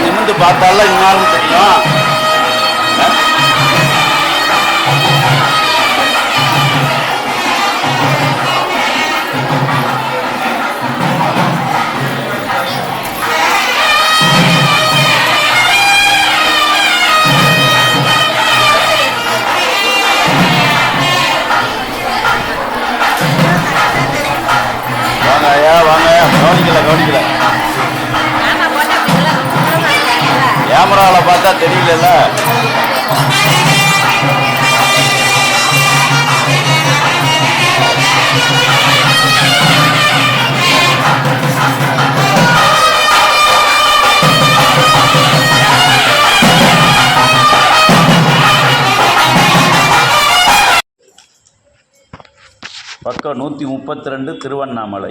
நிமிந்து பார்த்தால இன்னாலும் தெரியும். வாங்க ஐயா வாங்க கவனிக்கல கவனிக்கல. தெரியல பக்கம் நூற்றி முப்பத்தி ரெண்டு திருவண்ணாமலை.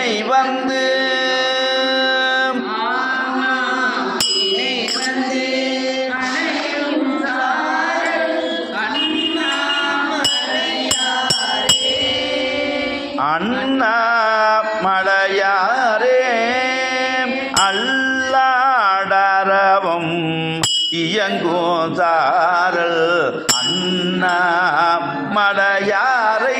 பிணை வந்து. அண்ணா மலையாரே அல்லாடரவம் இயங்கும் அண்ணா மலையாரை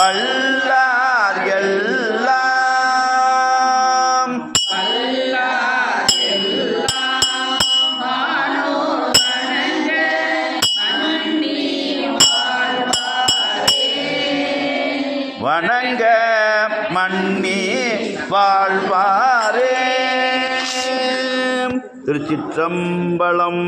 வல்லார் எல்லாம் வணங்க மண்ணி வாழ்வாரே. திருச்சிற்றம்பலம்.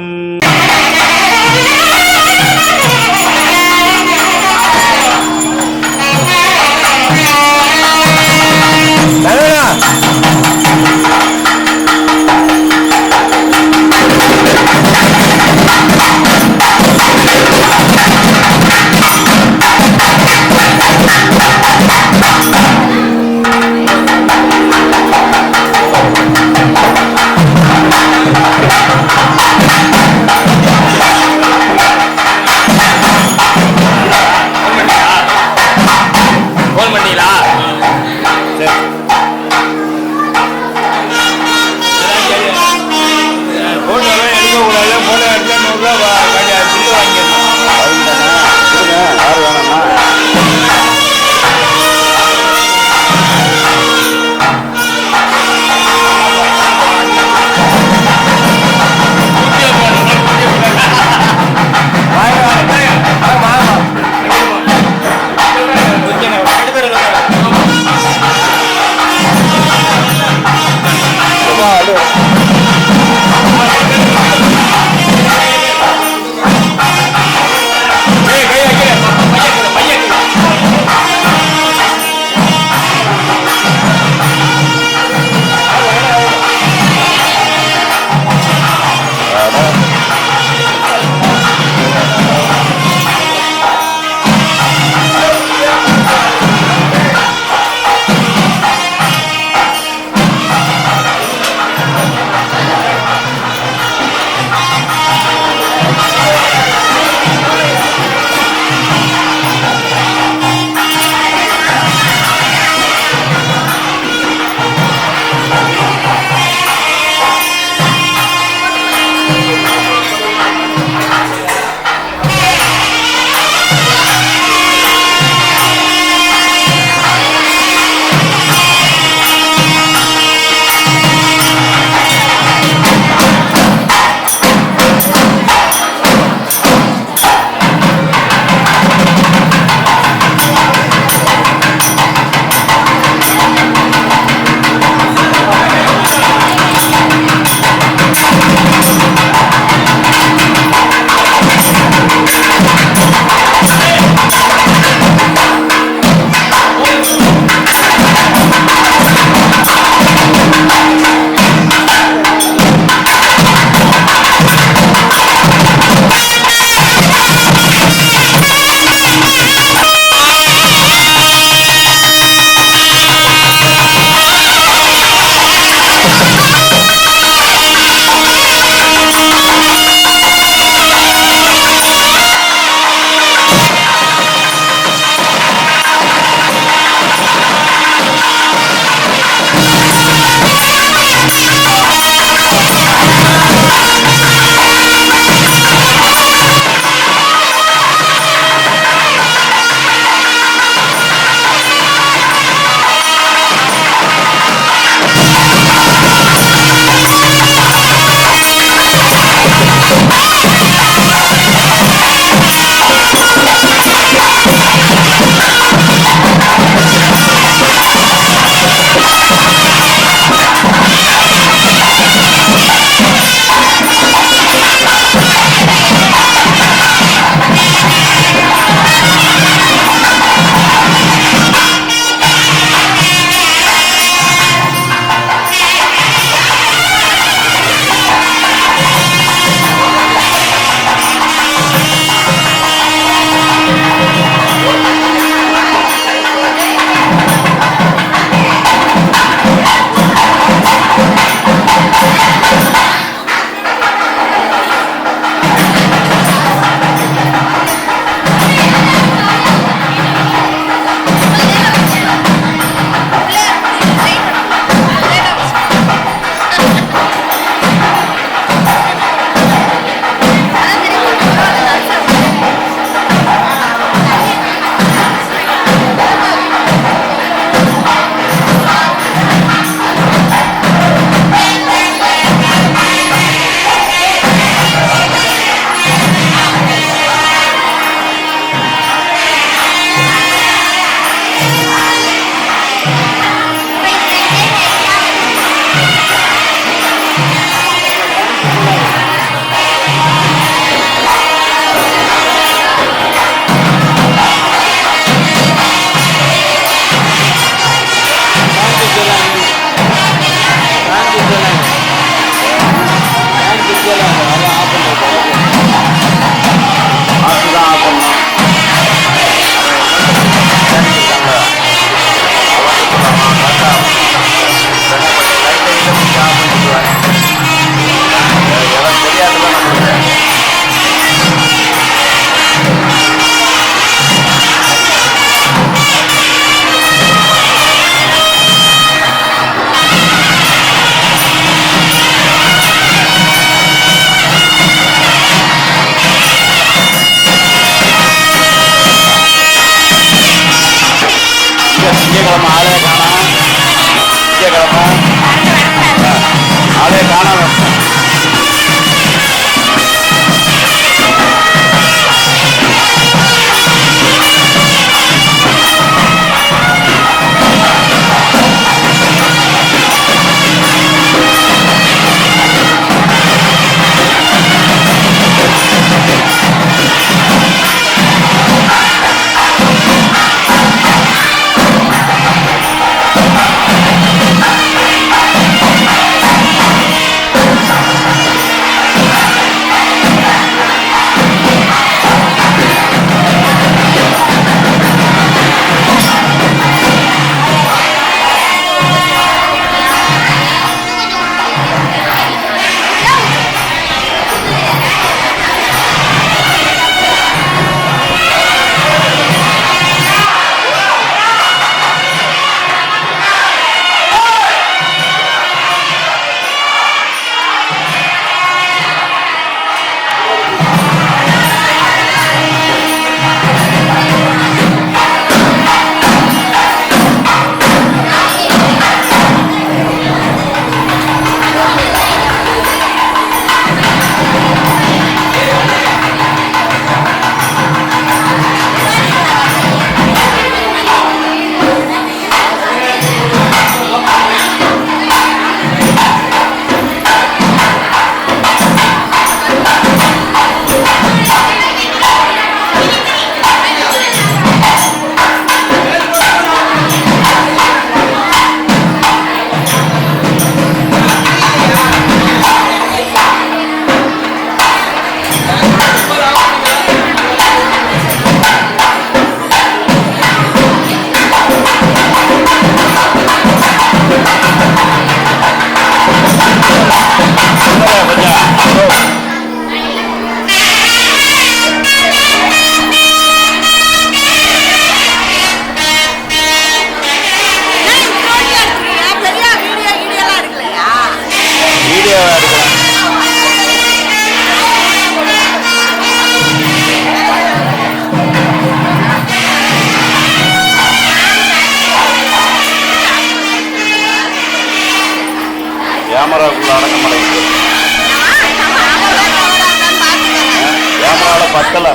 ಕಲ